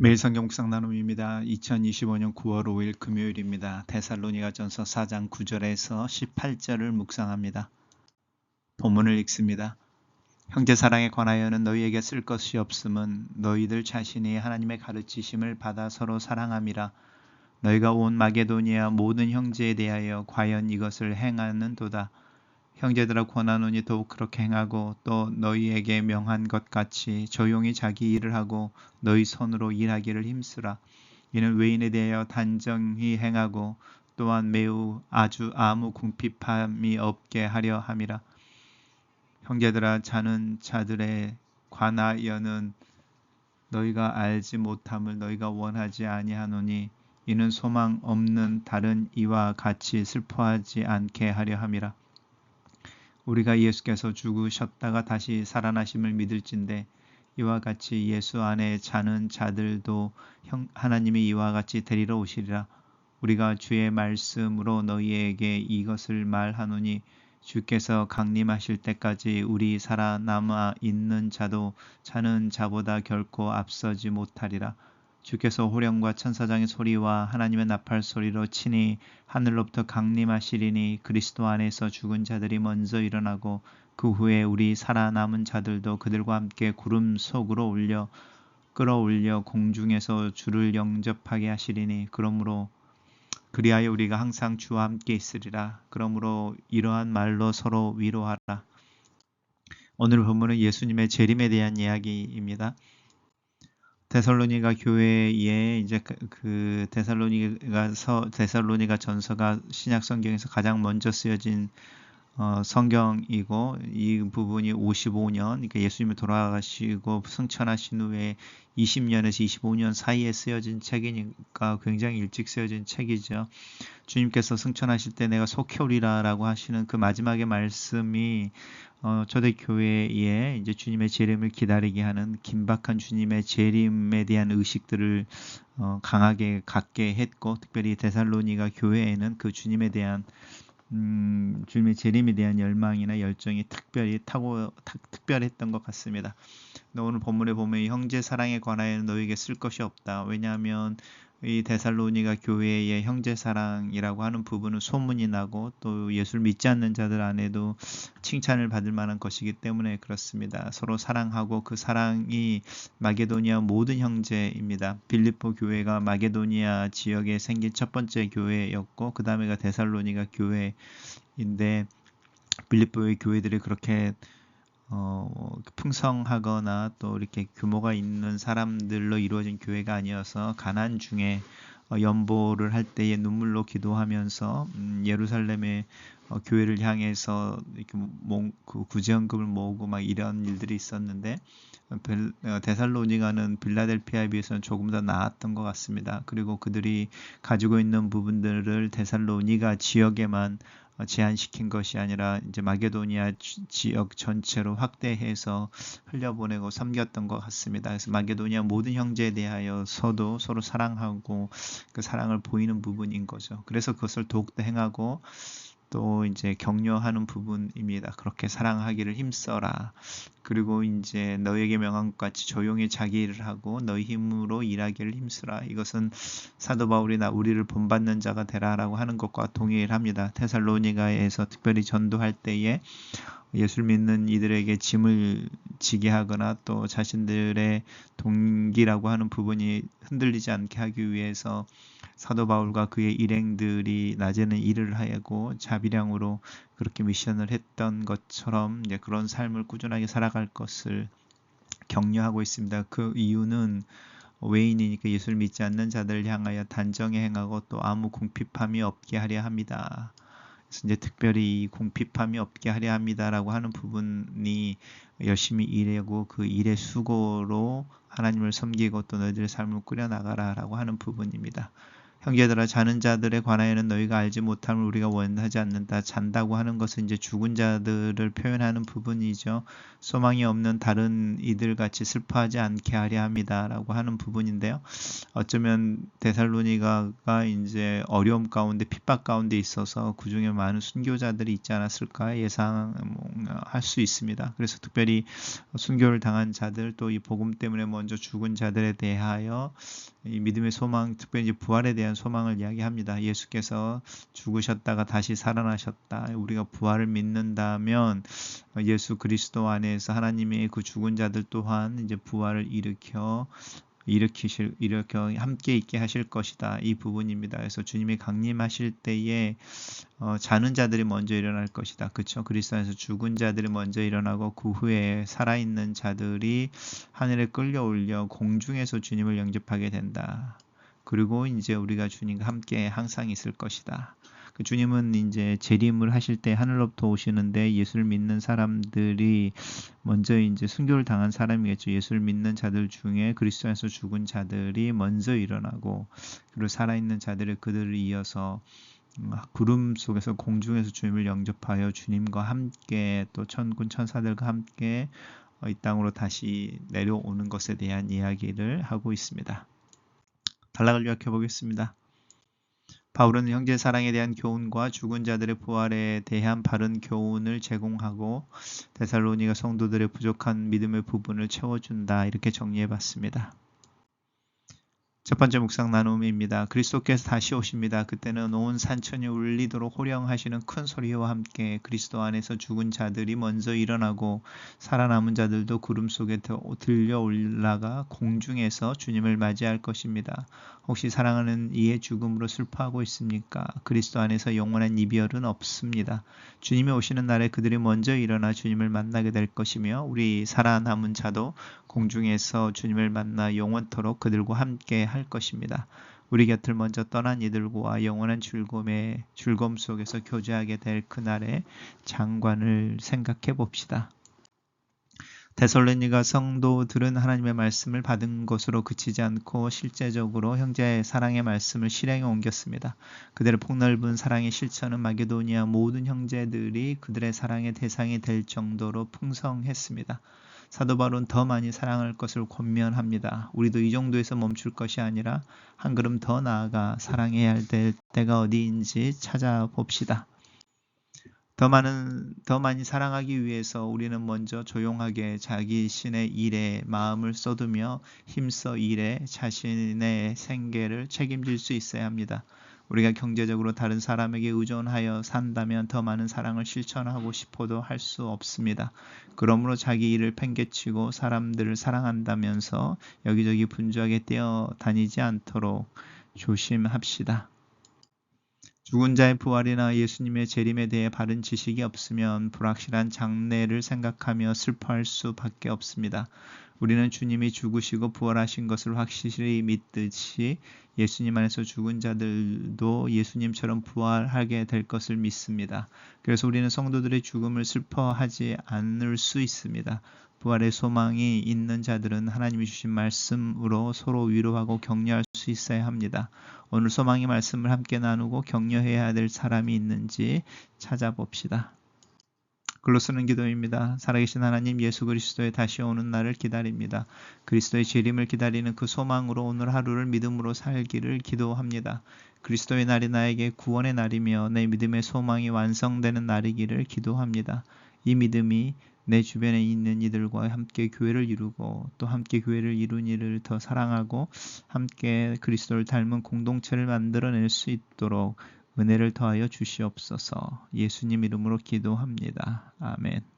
매일 성경 묵상 나눔입니다. 2025년 9월 5일 금요일입니다. 데살로니가전서 4장 9절에서 18절을 묵상합니다. 본문을 읽습니다. 형제 사랑에 관하여는 너희에게 쓸 것이 없음은 너희들 자신이 하나님의 가르치심을 받아 서로 사랑함이라. 너희가 온 마게도니아 모든 형제에 대하여 과연 이것을 행하는도다. 형제들아 권하노니 더욱 그렇게 행하고 또 너희에게 명한 것 같이 조용히 자기 일을 하고 너희 손으로 일하기를 힘쓰라. 이는 외인에 대하여 단정히 행하고 또한 매우 아주 아무 궁핍함이 없게 하려 함이라. 형제들아 자는 자들의 관하여는 너희가 알지 못함을 너희가 원하지 아니하노니 이는 소망 없는 다른 이와 같이 슬퍼하지 않게 하려 함이라. 우리가 예수께서 죽으셨다가 다시 살아나심을 믿을진데 이와 같이 예수 안에 자는 자들도 하나님이 이와 같이 데리러 오시리라. 우리가 주의 말씀으로 너희에게 이것을 말하노니 주께서 강림하실 때까지 우리 살아남아 있는 자도 자는 자보다 결코 앞서지 못하리라. 주께서 호령과 천사장의 소리와 하나님의 나팔 소리로 친히 하늘로부터 강림하시리니 그리스도 안에서 죽은 자들이 먼저 일어나고 그 후에 우리 살아남은 자들도 그들과 함께 구름 속으로 올려 끌어올려 공중에서 주를 영접하게 하시리니 그러므로 그리하여 우리가 항상 주와 함께 있으리라. 그러므로 이러한 말로 서로 위로하라. 오늘 본문은 예수님의 재림에 대한 이야기입니다. 데살로니가 교회에 이제 그, 그 데살로니가서 데살로니가 전서가 신약 성경에서 가장 먼저 쓰여진 어, 성경이고 이 부분이 55년 그러니까 예수님이 돌아가시고 승천하신 후에 20년에서 25년 사이에 쓰여진 책이니까 굉장히 일찍 쓰여진 책이죠. 주님께서 승천하실 때 내가 속히 오리라라고 하시는 그 마지막의 말씀이 어, 초대교회에 이제 주님의 재림을 기다리게 하는 긴박한 주님의 재림에 대한 의식들을 어, 강하게 갖게 했고 특별히 데살로니가 교회에는 그 주님에 대한 음, 주님의 재림에 대한 열망이나 열정이 특별히 타고 특별했던 것 같습니다. 오늘 본문에 보면 형제 사랑에 관하여 너에게 쓸 것이 없다. 왜냐하면 이 데살로니가 교회의 형제 사랑이라고 하는 부분은 소문이 나고 또 예수를 믿지 않는 자들 안에도 칭찬을 받을 만한 것이기 때문에 그렇습니다. 서로 사랑하고 그 사랑이 마게도니아 모든 형제입니다. 빌리포 교회가 마게도니아 지역에 생긴 첫 번째 교회였고 그 다음에가 데살로니가 교회인데 빌리포의 교회들이 그렇게 어, 풍성하거나 또 이렇게 규모가 있는 사람들로 이루어진 교회가 아니어서 가난 중에 어, 연보를 할 때에 눈물로 기도하면서 음, 예루살렘의 어, 교회를 향해서 이렇게 모, 그 구제연금을 모으고 막 이런 일들이 있었는데 어, 데살로니가는 빌라델피아에 비해서는 조금 더 나았던 것 같습니다. 그리고 그들이 가지고 있는 부분들을 데살로니가 지역에만 어, 제한시킨 것이 아니라 이제 마게도니아 지역 전체로 확대해서 흘려보내고 섬겼던 것 같습니다. 그래서 마게도니아 모든 형제에 대하여서도 서로 사랑하고 그 사랑을 보이는 부분인 거죠. 그래서 그것을 더욱더 행하고 또 이제 격려하는 부분입니다. 그렇게 사랑하기를 힘써라. 그리고 이제 너에게 명한 것 같이 조용히 자기 일을 하고 너희 힘으로 일하기를 힘쓰라. 이것은 사도 바울이 나 우리를 본받는 자가 되라라고 하는 것과 동일합니다. 테살로니가에서 특별히 전도할 때에 예수를 믿는 이들에게 짐을 지게 하거나 또 자신들의 동기라고 하는 부분이 흔들리지 않게 하기 위해서 사도 바울과 그의 일행들이 낮에는 일을 하고 자비량으로 그렇게 미션을 했던 것처럼 이제 그런 삶을 꾸준하게 살아갈 것을 격려하고 있습니다. 그 이유는 외인이니까 예수를 믿지 않는 자들을 향하여 단정히 행하고 또 아무 궁핍함이 없게 하려 합니다. 그래서 이제 특별히 공핍함이 없게 하려 합니다라고 하는 부분이 열심히 일하고 그 일의 수고로 하나님을 섬기고 또 너희들의 삶을 꾸려나가라라고 하는 부분입니다. 형제들아 자는 자들에 관하여는 너희가 알지 못함을 우리가 원하지 않는다. 잔다고 하는 것은 이제 죽은 자들을 표현하는 부분이죠. 소망이 없는 다른 이들 같이 슬퍼하지 않게 하려 합니다라고 하는 부분인데요. 어쩌면 데살로니가가 이제 어려움 가운데 핍박 가운데 있어서 그 중에 많은 순교자들이 있지 않았을까 예상할 수 있습니다. 그래서 특별히 순교를 당한 자들 또 이 복음 때문에 먼저 죽은 자들에 대하여 이 믿음의 소망, 특별히 부활에 대한 소망을 이야기합니다. 예수께서 죽으셨다가 다시 살아나셨다. 우리가 부활을 믿는다면 예수 그리스도 안에서 하나님의 그 죽은 자들 또한 이제 부활을 일으켜 일으키실 이렇게 함께 있게 하실 것이다 이 부분입니다. 그래서 주님이 강림하실 때에 어, 자는 자들이 먼저 일어날 것이다. 그렇죠? 그리스도 안에서 죽은 자들이 먼저 일어나고 그 후에 살아있는 자들이 하늘에 끌려올려 공중에서 주님을 영접하게 된다. 그리고 이제 우리가 주님과 함께 항상 있을 것이다. 그 주님은 이제 재림을 하실 때 하늘로부터 오시는데 예수를 믿는 사람들이 먼저 이제 순교를 당한 사람이겠죠. 예수를 믿는 자들 중에 그리스도 안에서 죽은 자들이 먼저 일어나고 그리고 살아있는 자들이 그들을 이어서 음, 구름 속에서 공중에서 주님을 영접하여 주님과 함께 또 천군 천사들과 함께 이 땅으로 다시 내려오는 것에 대한 이야기를 하고 있습니다. 단락을 요약해 보겠습니다. 바울은 형제 사랑에 대한 교훈과 죽은 자들의 부활에 대한 바른 교훈을 제공하고 데살로니가 성도들의 부족한 믿음의 부분을 채워준다 이렇게 정리해 봤습니다. 첫 번째 묵상 나눔입니다. 그리스도께서 다시 오십니다. 그때는 온 산천이 울리도록 호령하시는 큰 소리와 함께 그리스도 안에서 죽은 자들이 먼저 일어나고 살아남은 자들도 구름 속에 들려 올라가 공중에서 주님을 맞이할 것입니다. 혹시 사랑하는 이의 죽음으로 슬퍼하고 있습니까? 그리스도 안에서 영원한 이별은 없습니다. 주님이 오시는 날에 그들이 먼저 일어나 주님을 만나게 될 것이며 우리 살아남은 자도 공중에서 주님을 만나 영원토록 그들과 함께 할 것입니다. 우리 곁을 먼저 떠난 이들과 영원한 즐거움의 즐거움 속에서 교제하게 될 그날의 장관을 생각해 봅시다. 데솔레니가 성도들은 하나님의 말씀을 받은 것으로 그치지 않고 실제적으로 형제의 사랑의 말씀을 실행에 옮겼습니다. 그들의 폭넓은 사랑의 실천은 마게도니아 모든 형제들이 그들의 사랑의 대상이 될 정도로 풍성했습니다. 사도 바울은 더 많이 사랑할 것을 권면합니다. 우리도 이 정도에서 멈출 것이 아니라 한 걸음 더 나아가 사랑해야 할 때가 어디인지 찾아봅시다. 더 많은 더 많이 사랑하기 위해서 우리는 먼저 조용하게 자기 신의 일에 마음을 쏟으며 힘써 일에 자신의 생계를 책임질 수 있어야 합니다. 우리가 경제적으로 다른 사람에게 의존하여 산다면 더 많은 사랑을 실천하고 싶어도 할 수 없습니다. 그러므로 자기 일을 팽개치고 사람들을 사랑한다면서 여기저기 분주하게 뛰어다니지 않도록 조심합시다. 죽은 자의 부활이나 예수님의 재림에 대해 바른 지식이 없으면 불확실한 장래를 생각하며 슬퍼할 수밖에 없습니다. 우리는 주님이 죽으시고 부활하신 것을 확실히 믿듯이 예수님 안에서 죽은 자들도 예수님처럼 부활하게 될 것을 믿습니다. 그래서 우리는 성도들의 죽음을 슬퍼하지 않을 수 있습니다. 부활의 소망이 있는 자들은 하나님이 주신 말씀으로 서로 위로하고 격려할 수 있어야 합니다. 오늘 소망의 말씀을 함께 나누고 격려해야 될 사람이 있는지 찾아봅시다. 글로 쓰는 기도입니다. 살아계신 하나님 예수 그리스도의 다시 오는 날을 기다립니다. 그리스도의 재림을 기다리는 그 소망으로 오늘 하루를 믿음으로 살기를 기도합니다. 그리스도의 날이 나에게 구원의 날이며 내 믿음의 소망이 완성되는 날이기를 기도합니다. 이 믿음이 내 주변에 있는 이들과 함께 교회를 이루고 또 함께 교회를 이룬 이를 더 사랑하고 함께 그리스도를 닮은 공동체를 만들어낼 수 있도록 은혜를 더하여 주시옵소서 예수님 이름으로 기도합니다. 아멘.